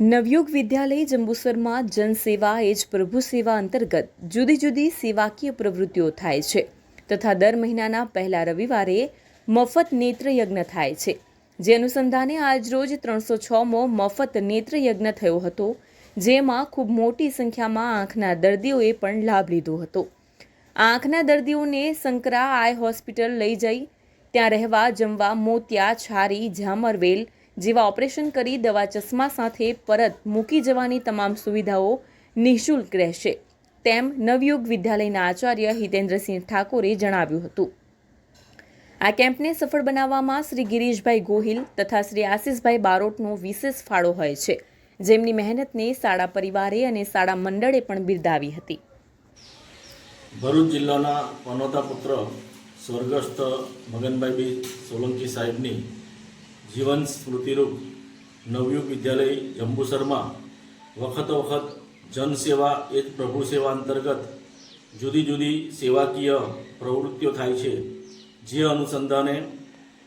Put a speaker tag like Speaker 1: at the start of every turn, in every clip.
Speaker 1: નવયુગ વિદ્યાલય જંબુસરમાં જનસેવા એ જ પ્રભુ સેવા અંતર્ગત જુદી જુદી સેવાકીય પ્રવૃત્તિઓ થાય છે તથા દર મહિનાના પહેલા રવિવારે મફત નેત્રયજ્ઞ થાય છે. જે અનુસંધાને આજરોજ ત્રણસો છમો મફત નેત્રયજ્ઞ થયો હતો, જેમાં ખૂબ મોટી સંખ્યામાં આંખના દર્દીઓએ પણ લાભ લીધો હતો. આંખના દર્દીઓને સંકરા આઈ હોસ્પિટલ લઈ જઈ, ત્યાં રહેવા, જમવા, મોતિયા, છારી, ઝામરવેલ જેવા ઓપરેશન કરી દવા ચશ્મા સાથે પરત મૂકી જવાની તમામ સુવિધાઓ નિઃશુલ્ક રહેશે. તેમ નવયુગ વિદ્યાલયના આચાર્ય હિતેન્દ્રસિંહ ઠાકોરે જણાવ્યું હતું. આ કેમ્પને સફળ બનાવવામાં શ્રી ગિરીશભાઈ ગોહિલ તથા શ્રી આશિષભાઈ બારોટનો વિશેષ ફાળો હોય છે. જેમની મહેનતને શાળા પરિવારે અને શાળા મંડળે પણ બિરદાવી હતી.
Speaker 2: ભરૂચ જિલ્લાના પનોતા પુત્ર સ્વર્ગસ્થ મગનભાઈ સોલંકી સાહેબની જીવન સ્મૃતિરૂપ નવયુગ વિદ્યાલય જંબુસરમાં વખત વખત જનસેવા એ જ પ્રભુ સેવા અંતર્ગત જુદી જુદી સેવાકીય પ્રવૃત્તિઓ થાય છે, જે અનુસંધાને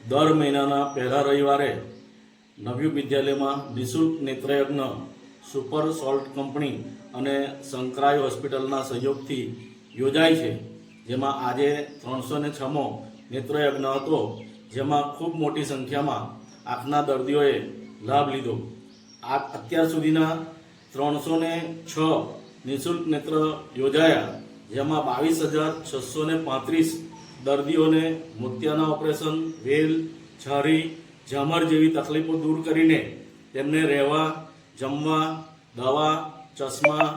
Speaker 2: દર મહિનાના પહેલા રવિવારે નવયુગ વિદ્યાલયમાં નિઃશુલ્ક નેત્રયજ્ઞ, સુપર સોલ્ટ કંપની અને સંકરાય હોસ્પિટલના સહયોગથી યોજાય છે. જેમાં આજે ત્રણસો ને છમો નેત્રયજ્ઞ હતો, જેમાં ખૂબ મોટી સંખ્યામાં આંખના દર્દીઓએ લાભ લીધો. આ અત્યાર સુધીના ત્રણસો ને છ નિઃશુલ્ક નેત્ર યોજાયા, જેમાં બાવીસ હજાર છસો ને પાંત્રીસ દર્દીઓને મોતિયાના ઓપરેશન, વેલ, છરી, ઝામર જેવી તકલીફો દૂર કરીને તેમને રહેવા, જમવા, દવા, ચશ્મા,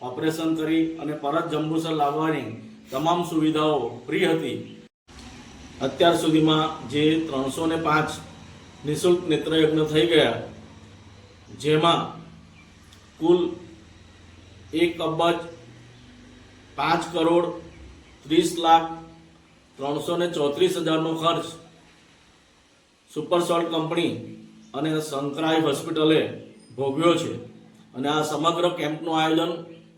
Speaker 2: ઓપરેશન કરી અને પરત જંબુસર લાવવાની તમામ સુવિધાઓ ફ્રી હતી. અત્યાર સુધીમાં જે ત્રણસો ને પાંચ નિઃશુલ્ક નેત્રયજ્ઞ થઈ ગયા. જેમાં કુલ એક અબજ પાંચ કરોડ ત્રીસ લાખ ત્રણસો ને ચોત્રીસ હજારનો ખર્ચ. સુપર સોલ્ટ કંપની અને સંકરાઈ હોસ્પિટલે ભોગવ્યો છે. અને આ સમગ્ર કેમ્પનું આયોજન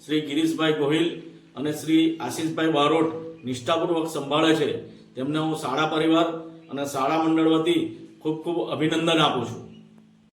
Speaker 2: શ્રી ગિરીશભાઈ ગોહિલ અને શ્રી આશીષભાઈ બારોટ નિષ્ઠાપૂર્વક સંભાળે છે. તેમને હું શાળા પરિવાર અને શાળા મંડળ વતી ખૂબ ખૂબ અભિનંદન આપું છું.